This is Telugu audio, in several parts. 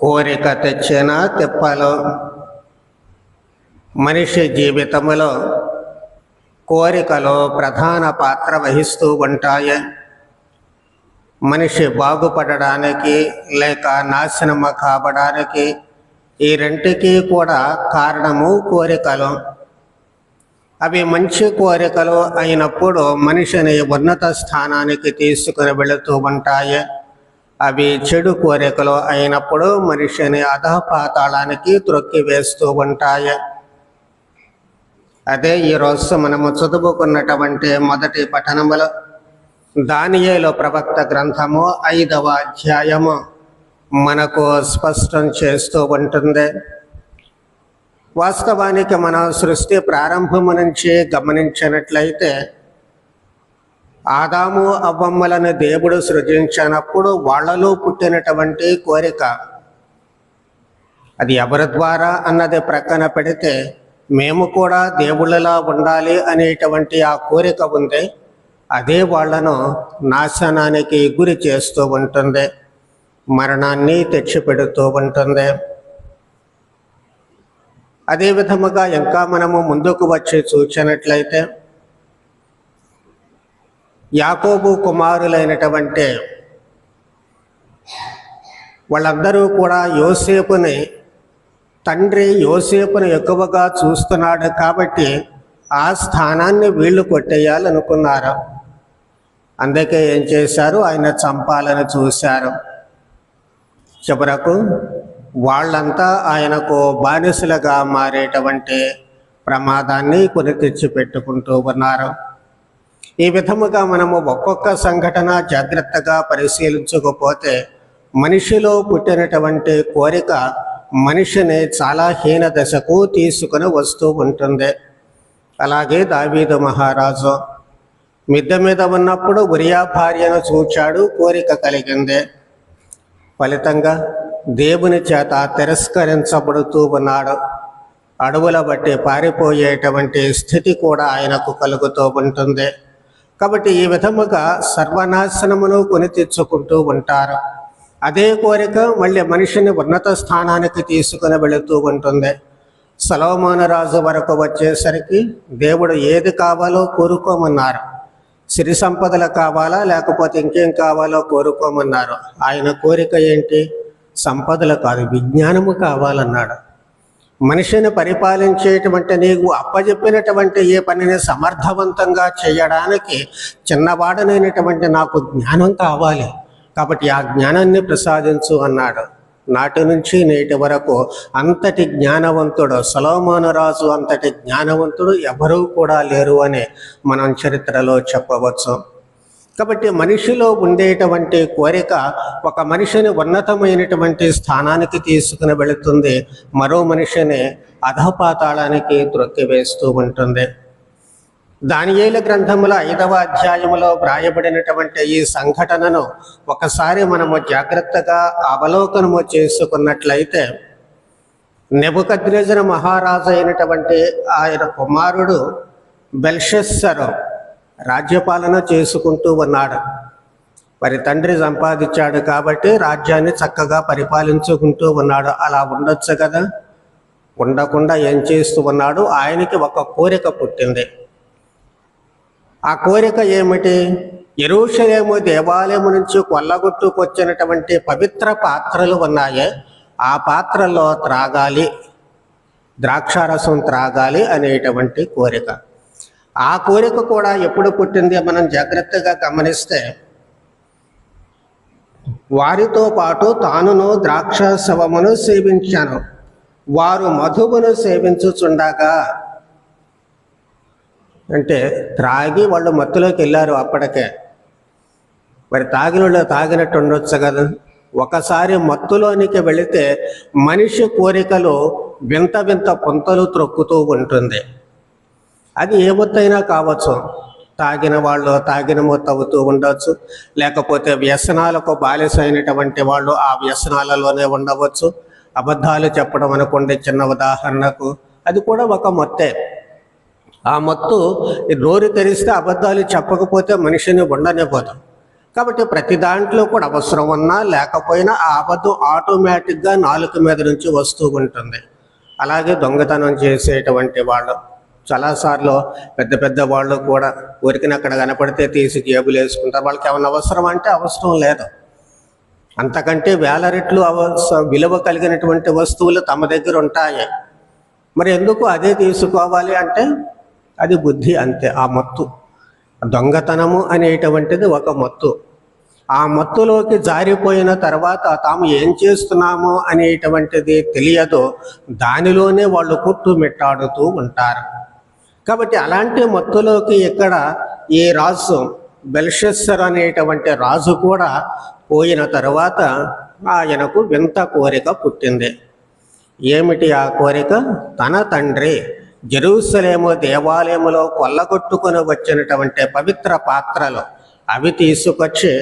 కోరిక తెచ్చిన తిప్పలు? మనిషి జీవితంలో కోరికలు ప్రధాన పాత్ర వహిస్తూ ఉంటాయి. మనిషి బాగుపడడానికి లేక నాశనము కావడానికి ఈ రెంటికి కూడా కారణము కోరికలు. అవి మంచి కోరికలు అయినప్పుడు మనిషిని ఉన్నత స్థానానికి తీసుకుని వెళుతూ ఉంటాయి. అవి చెడు కోరికలు అయినప్పుడు మనిషిని అధపాతాళానికి త్రొక్కి వేస్తూ ఉంటాయి. అదే ఈరోజు మనము చదువుకున్నటువంటి మొదటి పఠనములో. దానియేలు ప్రవక్త గ్రంథము ఐదవ అధ్యాయము మనకు స్పష్టం చేస్తూ ఉంటుంది. వాస్తవానికి మన సృష్టి ప్రారంభము నుంచి గమనించినట్లయితే ఆదాము అవ్వమ్మలను దేవుడు సృజించినప్పుడు వాళ్ళలో పుట్టినటువంటి కోరిక. అది ఎవరి ద్వారా అన్నది ప్రక్కన పెడితే మేము కూడా దేవుళ్ళలా ఉండాలి అనేటువంటి ఆ కోరిక ఉంది. అదే వాళ్ళను నాశనానికి గురి చేస్తూ ఉంటుంది. మరణాన్ని తెచ్చిపెడుతూ ఉంటుంది. అదే విధముగా ఇంకా మనము ముందుకు వచ్చి చూచినట్లయితే యాకోబు కుమారులైనటువంటి వాళ్ళందరూ కూడా యోసేపుని తండ్రి యోసేపుని ఎక్కువగా చూస్తున్నాడు కాబట్టి ఆ స్థానాన్ని వీళ్ళు కొట్టేయాలనుకున్నారు. అందుకే ఏం చేశారు? ఆయన చంపాలని చూశారు. చివరకు వాళ్ళంతా ఆయనకు బానిసలుగా మారేటువంటి ప్రమాదాన్ని కొని తెచ్చి పెట్టుకుంటూ ఉన్నారు. ఈ విధముగా మనము ఒక్కొక్క సంఘటన జాగ్రత్తగా పరిశీలించకపోతే మనిషిలో పుట్టినటువంటి కోరిక మనిషిని చాలా హీన దశకు తీసుకుని వస్తూ ఉంటుంది. అలాగే దావీదు మహారాజు మిద్దె మీద ఉన్నప్పుడు ఉరియా భార్యను చూచాడు కోరిక కలిగింది. ఫలితంగా దేవుని చేత తిరస్కరించబడుతూ ఉన్నాడు. అడవుల బట్టి పారిపోయేటువంటి స్థితి కూడా ఆయనకు కలుగుతూ ఉంటుంది. కాబట్టి ఈ విధముగా సర్వనాశనమును కొని తెచ్చుకుంటూ ఉంటారు. అదే కోరిక మళ్ళీ మనిషిని ఉన్నత స్థానానికి తీసుకుని వెళుతూ ఉంటుంది. సలోమాన రాజు వరకు వచ్చేసరికి దేవుడు ఏది కావాలో కోరుకోమన్నారు. సిరి సంపదలు కావాలా? లేకపోతే ఇంకేం కావాలో కోరుకోమన్నారు. ఆయన కోరిక ఏంటి? సంపదలు కాదు విజ్ఞానము కావాలన్నాడు. మనిషిని పరిపాలించేటువంటి నీకు అప్పజెప్పినటువంటి ఏ పనిని సమర్థవంతంగా చేయడానికి చిన్నవాడనైనటువంటి నాకు జ్ఞానం కావాలి. కాబట్టి ఆ జ్ఞానాన్ని ప్రసాదించు అన్నాడు. నాటి నుంచి నేటి వరకు అంతటి జ్ఞానవంతుడు సలోమానరాజు అంతటి జ్ఞానవంతుడు ఎవరూ కూడా లేరు అని మనం చరిత్రలో చెప్పవచ్చు. కాబట్టి మనిషిలో ఉండేటువంటి కోరిక ఒక మనిషిని ఉన్నతమైనటువంటి స్థానానికి తీసుకుని వెళుతుంది. మరో మనిషిని అధపాతాళానికి త్రొక్కివేస్తూ ఉంటుంది. దానియేల గ్రంథముల ఐదవ అధ్యాయములో వ్రాయబడినటువంటి ఈ సంఘటనను ఒకసారి మనము జాగ్రత్తగా అవలోకనము చేసుకున్నట్లయితే నెబుకద్రేజన మహారాజు అయినటువంటి ఆయన కుమారుడు బెల్షెస్సరు రాజ్యపాలన చేసుకుంటూ ఉన్నాడు. మరి తండ్రి సంపాదించాడు కాబట్టి రాజ్యాన్ని చక్కగా పరిపాలించుకుంటూ ఉన్నాడు. అలా ఉండొచ్చు కదా? ఉండకుండా ఏం చేస్తూ ఉన్నాడు? ఆయనకి ఒక కోరిక పుట్టింది. ఆ కోరిక ఏమిటి? ఎరుషలేము దేవాలయం నుంచి కొల్లగొట్టుకొచ్చినటువంటి పవిత్ర పాత్రలు ఉన్నాయి. ఆ పాత్రలో త్రాగాలి ద్రాక్షారసం త్రాగాలి అనేటువంటి కోరిక. ఆ కోరిక కూడా ఎప్పుడు పుట్టింది మనం జాగ్రత్తగా గమనిస్తే వారితో పాటు తానును ద్రాక్ష శవమును సేవించాను. వారు మధువును సేవించుచుండగా అంటే త్రాగి వాళ్ళు మత్తులోకి వెళ్ళారు అప్పటికే. మరి తాగిన వాళ్ళు తాగినట్టు ఉండొచ్చు కదా. ఒకసారి మత్తులోనికి వెళితే మనిషి కోరికలు వింత వింత పొంతలు త్రొక్కుతూ ఉంటుంది. అది ఏ మొత్తైనా కావచ్చు. తాగిన వాళ్ళు తాగిన మొత్త అవుతూ ఉండవచ్చు లేకపోతే వ్యసనాలకు బాలిసైనటువంటి వాళ్ళు ఆ వ్యసనాలలోనే ఉండవచ్చు. అబద్ధాలు చెప్పడం అనుకోండి చిన్న ఉదాహరణకు. అది కూడా ఒక మొత్తే. ఆ మత్తు ఈ నోరు తెరిస్తే అబద్ధాలు చెప్పకపోతే మనిషిని ఉండనివ్వదు. కాబట్టి ప్రతి దాంట్లో కూడా అవసరం ఉన్నా లేకపోయినా ఆ అబద్ధం ఆటోమేటిక్గా నాలుక మీద నుంచి వస్తూ ఉంటుంది. అలాగే దొంగతనం చేసేటువంటి వాళ్ళు చాలాసార్లు పెద్ద పెద్ద వాళ్ళు కూడా ఊరికిన అక్కడ కనపడితే తీసి జేబులు వేసుకుంటారు. వాళ్ళకి ఏమైనా అవసరం అంటే అవసరం లేదు. అంతకంటే వేల రెట్లు విలువ కలిగినటువంటి వస్తువులు తమ దగ్గర ఉంటాయి. మరి ఎందుకు అదే తీసుకోవాలి అంటే అది బుద్ధి అంతే ఆ మత్తు. దొంగతనము అనేటువంటిది ఒక మత్తు. ఆ మత్తులోకి జారిపోయిన తర్వాత తాము ఏం చేస్తున్నామో అనేటువంటిది తెలియదు. దానిలోనే వాళ్ళు కుట్టుమిట్టాడుతూ ఉంటారు. కాబట్టి అలాంటి మత్తులోకి ఇక్కడ ఈ రాజు బెల్షెస్సర్ అనేటువంటి రాజు కూడా పోయిన తర్వాత ఆయనకు వింత కోరిక పుట్టింది. ఏమిటి ఆ కోరిక? తన తండ్రి జెరూసలేము దేవాలయములో కొల్లగొట్టుకుని వచ్చినటువంటి పవిత్ర పాత్రలు అవి తీసుకొచ్చి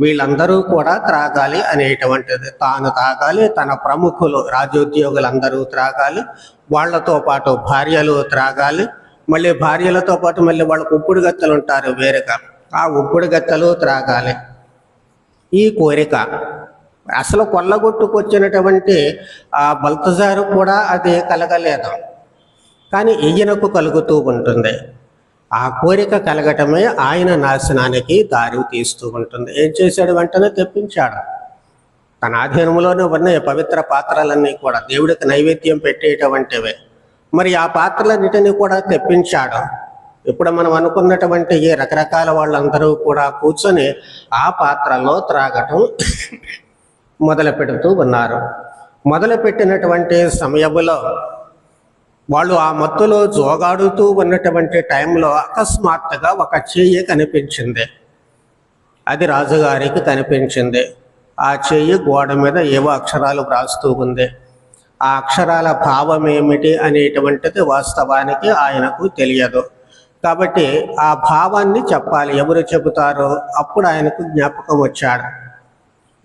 వీళ్ళందరూ కూడా త్రాగాలి అనేటువంటిది. తాను తాగాలి తన ప్రముఖులు రాజోద్యోగులందరూ త్రాగాలి వాళ్ళతో పాటు భార్యలు త్రాగాలి మళ్ళీ భార్యలతో పాటు మళ్ళీ వాళ్ళకు ఉప్పుడు గత్తలు ఉంటారు వేరేగా ఆ ఉప్పుడు గత్తలు త్రాగాలి. ఈ కోరిక. అసలు కొల్లగొట్టుకొచ్చినటువంటి ఆ బల్తజారు కూడా అది కలగలేదు. కానీ ఈయనకు కలుగుతూ ఉంటుంది. ఆ కోరిక కలగటమే ఆయన నాశనానికి దారి తీస్తూ ఉంటుంది. ఏం చేశాడు వెంటనే తెప్పించాడు. తన ఆధీనంలోనే ఉన్నాయి పవిత్ర పాత్రలన్నీ కూడా దేవుడికి నైవేద్యం పెట్టేటువంటివే మరి ఆ పాత్రలన్నిటినీ కూడా తెప్పించాడు. ఇప్పుడు మనం అనుకున్నటువంటి ఈ రకరకాల వాళ్ళందరూ కూడా కూర్చొని ఆ పాత్రలో త్రాగటం మొదలు పెడుతూ ఉన్నారు. మొదలు పెట్టినటువంటి సమయంలో వాళ్ళు ఆ మత్తులో జోగాడుతూ ఉన్నటువంటి టైంలో అకస్మాత్తుగా ఒక చెయ్యి కనిపించింది. అది రాజుగారికి కనిపించింది. ఆ చెయ్యి గోడ మీద ఏవో అక్షరాలు వ్రాస్తూ ఉంది. ఆ అక్షరాల భావం ఏమిటి అనేటువంటిది వాస్తవానికి ఆయనకు తెలియదు. కాబట్టి ఆ భావాన్ని చెప్పాలి. ఎవరు చెబుతారో? అప్పుడు ఆయనకు జ్ఞాపకం వచ్చాడు.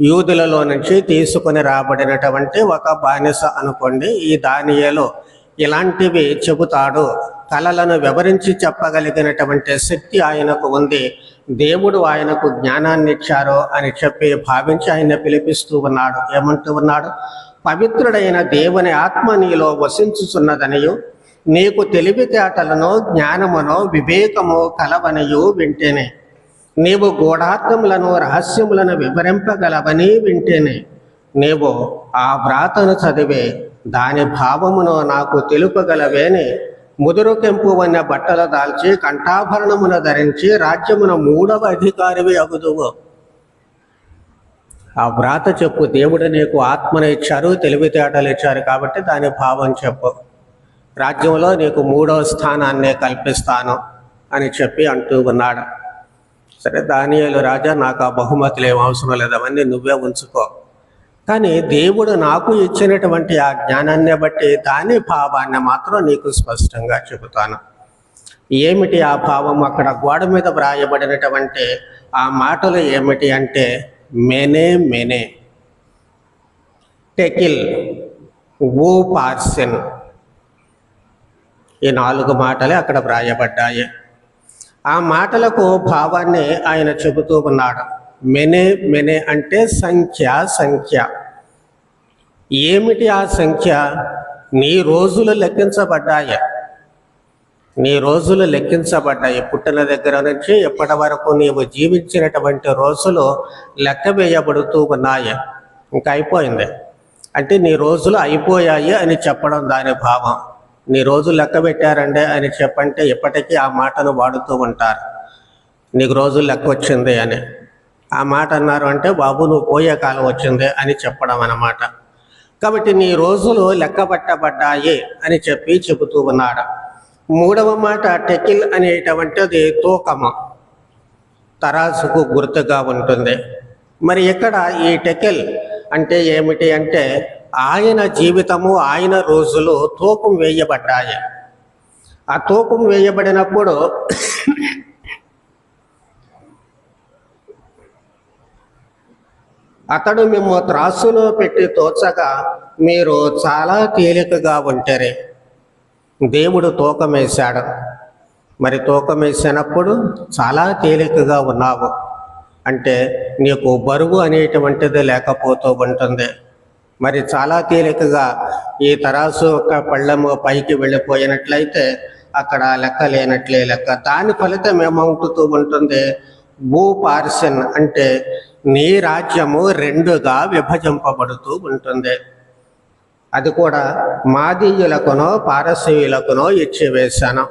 యూదులలో నుంచి తీసుకొని రాబడినటువంటి ఒక బానిస అనుకోండి ఈ దానియలో ఇలాంటివి చెబుతాడు. కళలను వివరించి చెప్పగలిగినటువంటి శక్తి ఆయనకు ఉంది. దేవుడు ఆయనకు జ్ఞానాన్ని ఇచ్చారో అని చెప్పి భావించి ఆయన పిలిపిస్తూ ఉన్నాడు. ఏమంటూ ఉన్నాడు? పవిత్రుడైన దేవుని ఆత్మ నీలో వసించుచున్నదనియు నీకు తెలివితేటలను జ్ఞానమును వివేకము కలవనియు వింటేనే. నీవు గూఢార్థములను రహస్యములను వివరింపగలవని వింటేనే. నీవు ఆ వ్రాతను చదివే దాని భావమును నాకు తెలుపగలవేని. ముదురు కెంపు వన్న బట్టలు దాల్చి కంఠాభరణమును ధరించి రాజ్యమున మూడవ అధికారివి అగుదువు. ఆ వ్రాత చెప్పు దేవుడు నీకు ఆత్మను ఇచ్చారు తెలివితేటలు ఇచ్చారు కాబట్టి దాని భావం చెప్పు. రాజ్యంలో నీకు మూడవ స్థానాన్ని కల్పిస్తాను అని చెప్పి అంటూ ఉన్నాడు. సరే దానియాలు రాజా నాకు ఆ బహుమతులు ఏం అవసరం లేదు అవన్నీ నువ్వే ఉంచుకో. కానీ దేవుడు నాకు ఇచ్చినటువంటి ఆ జ్ఞానాన్ని బట్టి దాని భావాన్ని మాత్రం నీకు స్పష్టంగా చెబుతాను. ఏమిటి ఆ భావం? అక్కడ గోడ మీద వ్రాయబడినటువంటి ఆ మాటలు ఏమిటి అంటే మెనే మెనే టెకిల్ ఓ పార్సెన్ ఈ నాలుగు మాటలే అక్కడ వ్రాయబడ్డాయి ఆ మాటలకు భావాన్ని ఆయన చెబుతూ ఉన్నాడు మెనే మెనే అంటే సంఖ్య సంఖ్య ఏమిటి ఆ సంఖ్య నీ రోజులు లెక్కించబడ్డాయి నీ రోజులు లెక్కించబడ్డాయి. పుట్టిన దగ్గర నుంచి ఎప్పటి వరకు నీవు జీవించినటువంటి రోజులు లెక్క వేయబడుతూ ఉన్నాయి. ఇంకా అయిపోయింది. అంటే నీ రోజులు అయిపోయాయి అని చెప్పడం దాని భావం. నీ రోజు లెక్క పెట్టారండి అని చెప్పంటే ఇప్పటికీ ఆ మాటను వాడుతూ ఉంటారు. నీకు రోజులు లెక్క వచ్చింది అని. ఆ మాట అన్నారు అంటే బాబు నువ్వు పోయే కాలం వచ్చింది అని చెప్పడం అన్నమాట. కాబట్టి నీ రోజులు లెక్క పట్టబడ్డాయి అని చెప్పి చెబుతూ ఉన్నాడు. మూడవ మాట టెకిల్ అనేటువంటిది తూకము. తరాసుకు గుర్తుగా ఉంటుంది. మరి ఇక్కడ ఈ టెకెల్ అంటే ఏమిటి అంటే ఆయన జీవితము ఆయన రోజులు తూకం వేయబడ్డాయి. ఆ తూకం వేయబడినప్పుడు అతడు మేము త్రాసులో పెట్టి తోచగా మీరు చాలా తేలికగా ఉంటారు దేవుడు తూకమేశాడు. మరి తూకమేసినప్పుడు చాలా తేలికగా ఉన్నావు. అంటే నీకు బరువు అనేటువంటిది లేకపోతూ ఉంటుంది. మరి చాలా తేలికగా ఈ తరాసు యొక్క పళ్ళము పైకి వెళ్ళిపోయినట్లయితే అక్కడ లెక్క లేనట్లే లెక్క. దాని ఫలితం ఏమవుతూ ఉంటుంది? భూ పార్సన్ అంటే నీ రాజ్యము రెండుగా విభజింపబడుతూ ఉంటుంది. అది కూడా మాదీయులకునో పారసీయులకునో ఇచ్చివేశాను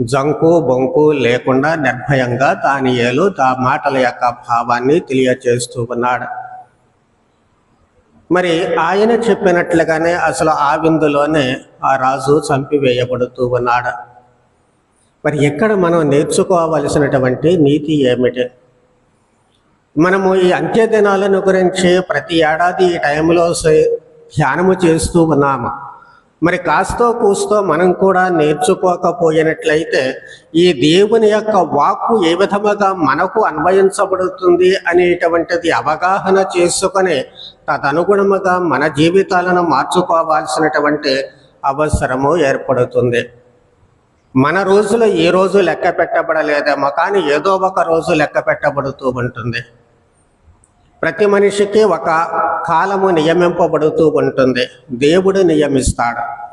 జంకు బొంకు లేకుండా నిర్భయంగా దానియేలు తా మాటల యొక్క భావాన్ని తెలియచేస్తూ ఉన్నాడు. మరి ఆయన చెప్పినట్లుగానే అసలు ఆ విందులోనే ఆ రాజు చంపివేయబడుతూ ఉన్నాడు. మరి ఎక్కడ మనం నేర్చుకోవలసినటువంటి నీతి ఏమిటి? మనము ఈ అంత్యదినాలను గురించి ప్రతి ఏడాది ఈ టైంలో ధ్యానము చేస్తూ ఉన్నాము. మరి కాస్తో కూస్తో మనం కూడా నేర్చుకోకపోయినట్లయితే ఈ దేవుని యొక్క వాక్కు ఏ విధముగా మనకు అన్వయించబడుతుంది అనేటువంటిది అవగాహన చేసుకొని తదనుగుణముగా మన జీవితాలను మార్చుకోవాల్సినటువంటి అవసరము ఏర్పడుతుంది. మన రోజులో ఈ రోజు లెక్క పెట్టబడలేదేమో కానీ ఏదో ఒక రోజు లెక్క పెట్టబడుతూ ఉంటుంది. ప్రతి మనిషికి ఒక కాలము నియమింపబడుతూ ఉంటుంది. దేవుడు నియమిస్తాడు.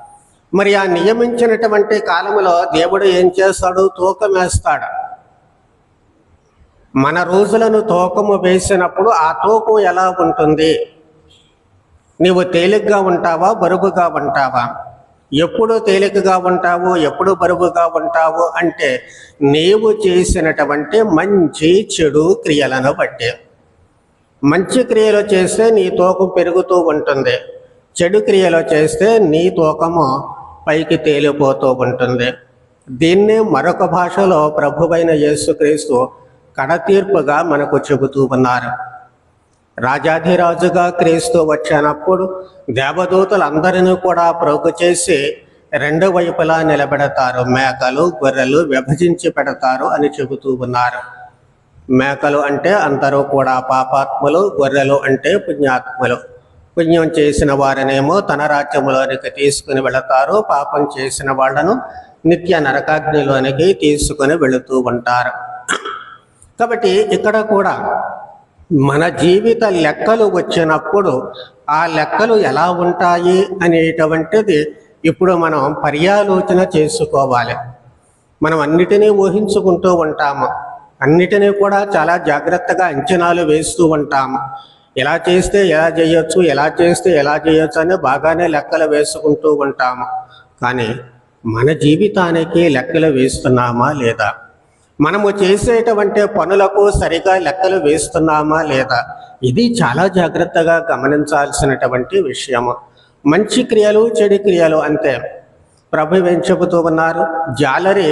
మరి ఆ నియమించినటువంటి కాలములో దేవుడు ఏం చేస్తాడు? తూకం వేస్తాడు. మన రోజులను తూకము వేసినప్పుడు ఆ తూకం ఎలా ఉంటుంది? నీవు తేలిగ్గా ఉంటావా? బరువుగా ఉంటావా? ఎప్పుడు తేలికగా ఉంటావు? ఎప్పుడు బరువుగా ఉంటావు? అంటే నీవు చేసినటువంటి మంచి చెడు క్రియలను బట్టి. మంచి క్రియలు చేస్తే నీ తూకం పెరుగుతూ ఉంటుంది. చెడు క్రియలు చేస్తే నీ తూకము పైకి తేలిపోతూ ఉంటుంది. దీన్నే మరొక భాషలో ప్రభువైన యేసుక్రీస్తు కడతీర్పుగా మనకు చెబుతూ ఉన్నారు. రాజాధిరాజుగా క్రీస్తు వచ్చినప్పుడు దేవదూతలందరినీ కూడా ప్రోగు చేసి రెండు వైపులా నిలబెడతారు. మేకలు గొర్రెలు విభజించి పెడతారు అని చెబుతూ ఉన్నారు. మేకలు అంటే అందరూ కూడా పాపాత్ములు గొర్రెలు అంటే పుణ్యాత్ములు. పుణ్యం చేసిన వారినేమో తన రాజ్యంలోనికి తీసుకుని వెళతారు. పాపం చేసిన వాళ్ళను నిత్య నరకాగ్నిలోనికి తీసుకుని వెళుతూ ఉంటారు. కాబట్టి ఇక్కడ కూడా మన జీవిత లెక్కలు వచ్చినప్పుడు ఆ లెక్కలు ఎలా ఉంటాయి అనేటువంటిది ఇప్పుడు మనం పర్యాలోచన చేసుకోవాలి. మనం అన్నిటినీ ఊహించుకుంటూ ఉంటాము. అన్నిటినీ కూడా చాలా జాగ్రత్తగా అంచనాలు వేస్తూ ఉంటాము ఎలా చేస్తే ఎలా చేయొచ్చు ఎలా చేస్తే ఎలా చేయొచ్చు అని బాగానే లెక్కలు వేసుకుంటూ ఉంటాము కానీ మన జీవితానికి లెక్కలు వేస్తున్నామా లేదా? మనము చేసేటువంటి పనులకు సరిగా లెక్కలు వేస్తున్నామా లేదా? ఇది చాలా జాగ్రత్తగా గమనించాల్సినటువంటి విషయము. మంచి క్రియలు చెడు క్రియలు అంతే ప్రభు ఏం చెబుతూ ఉన్నారు? జాలరి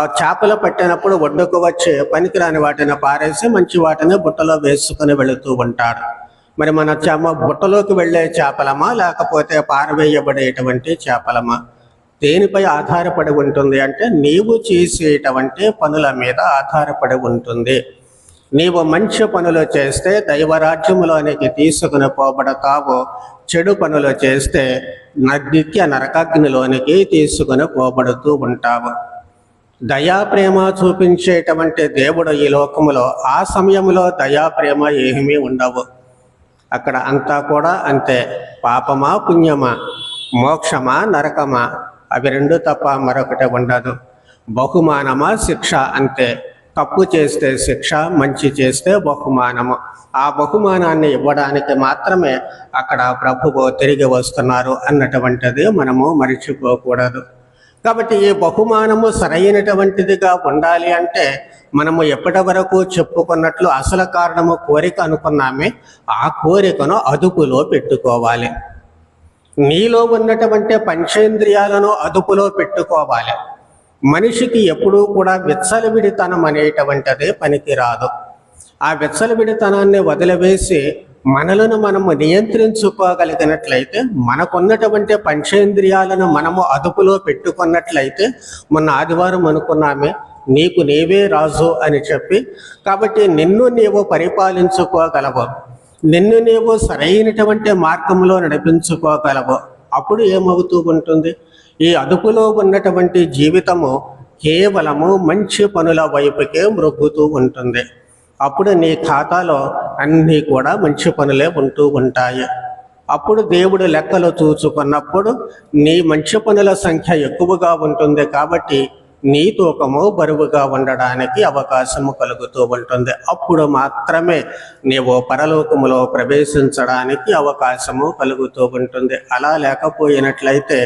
చేపలు పట్టినప్పుడు ఒడ్డుకు వచ్చి పనికిరాని వాటిని పారేసి మంచి వాటిని బుట్టలో వేసుకుని వెళుతూ ఉంటాడు మరి మన చేమ బుట్టలోకి వెళ్ళే చేపలమా లేకపోతే పారవేయబడేటువంటి చేపలమా? దేనిపై ఆధారపడి ఉంటుంది అంటే నీవు చేసేటువంటి పనుల మీద ఆధారపడి ఉంటుంది. నీవు మంచి పనులు చేస్తే దైవరాజ్యములోనికి తీసుకుని పోబడతావు చెడు పనులు చేస్తే న- నిత్య నరకాగ్నిలోనికి తీసుకుని పోబడుతూ ఉంటావు. దయా ప్రేమ చూపించేటువంటి దేవుడు ఈ లోకములో ఆ సమయంలో దయా ప్రేమ ఏమీ ఉండవు. అక్కడ అంతా కూడా అంతే. పాపమా పుణ్యమా మోక్షమా నరకమా అవి రెండు తప్ప మరొకటి ఉండదు. బహుమానమా శిక్ష అంతే. తప్పు చేస్తే శిక్ష మంచి చేస్తే బహుమానము. ఆ బహుమానాన్ని ఇవ్వడానికి మాత్రమే అక్కడ ప్రభువు తిరిగి వస్తున్నారు అన్నటువంటిది మనము మరిచిపోకూడదు. కాబట్టి ఈ బహుమానము సరైనటువంటిదిగా ఉండాలి అంటే మనము ఎప్పటి వరకు చెప్పుకున్నట్లు అసలు కారణము కోరిక అనుకున్నామే ఆ కోరికను అదుపులో పెట్టుకోవాలి. నీలో ఉన్నటువంటి పంచేంద్రియాలను అదుపులో పెట్టుకోవాలి. మనిషికి ఎప్పుడూ కూడా విచ్చలవిడితనం అనేటువంటిది పనికిరాదు. ఆ విచ్చలవిడితనాన్ని వదిలివేసి మనలను మనము నియంత్రించుకోగలిగినట్లయితే మనకున్నటువంటి పంచేంద్రియాలను మనము అదుపులో పెట్టుకున్నట్లయితే మొన్న ఆదివారం అనుకున్నామే నీకు నీవే రాజు అని చెప్పి. కాబట్టి నిన్ను నీవు పరిపాలించుకోగలవు. నిన్ను నీవు సరైనటువంటి మార్గంలో నడిపించుకోగలవు. అప్పుడు ఏమవుతూ ఉంటుంది? ఈ అదుపులో ఉన్నటువంటి జీవితము కేవలము మంచి పనుల వైపుకే మృగ్గుతూ ఉంటుంది. అప్పుడు నీ ఖాతాలో అన్నీ కూడా మంచి పనులే ఉంటూ ఉంటాయి. అప్పుడు దేవుడు లెక్కలు చూసుకున్నప్పుడు నీ మంచి పనుల సంఖ్య ఎక్కువగా ఉంటుంది కాబట్టి నీ తూకము బరువుగా ఉండడానికి అవకాశము కలుగుతూ ఉంటుంది. అప్పుడు మాత్రమే నీవు పరలోకములో ప్రవేశించడానికి అవకాశము కలుగుతూ ఉంటుంది. అలా లేకపోయినట్లయితే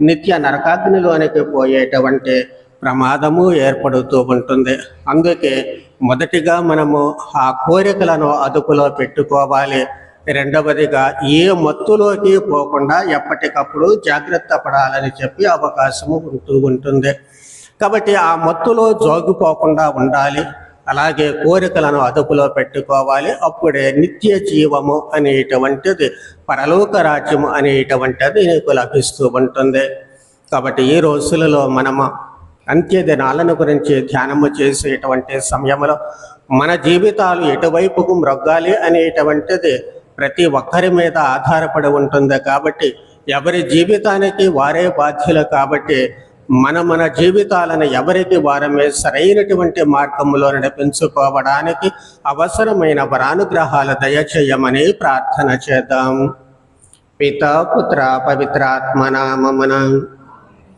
నిత్య నరకాగ్నిలోనికి పోయేటువంటి ప్రమాదము ఏర్పడుతూ ఉంటుంది. అందుకే మొదటిగా మనము ఆ కోరికలను అదుపులో పెట్టుకోవాలి. రెండవదిగా ఏ మత్తులోకి పోకుండా ఎప్పటికప్పుడు జాగ్రత్త పడాలని చెప్పి అవకాశము ఉంటూ ఉంటుంది. కాబట్టి ఆ మత్తులో జోగిపోకుండా ఉండాలి. అలాగే కోరికలను అదుపులో పెట్టుకోవాలి. అప్పుడే నిత్య జీవము అనేటువంటిది పరలోక రాజ్యము అనేటువంటిది నీకు లభిస్తూ ఉంటుంది. కాబట్టి ఈ రోజులలో మనము అంత్య దినాలను గురించి ధ్యానము చేసేటువంటి సమయంలో మన జీవితాలు ఎటువైపుకు మ్రొగ్గాలి అనేటువంటిది ప్రతి ఒక్కరి మీద ఆధారపడి ఉంటుంది కాబట్టి ఎవరి జీవితానికి వారే బాధ్యులు కాబట్టి మన మన జీవితాలను ఎవరికి వారమే సరైనటువంటి మార్గంలో నడిపించుకోవడానికి అవసరమైన వరానుగ్రహాలు దయచేయమని ప్రార్థన చేద్దాం. పిత పుత్ర పవిత్రాత్మ నామమున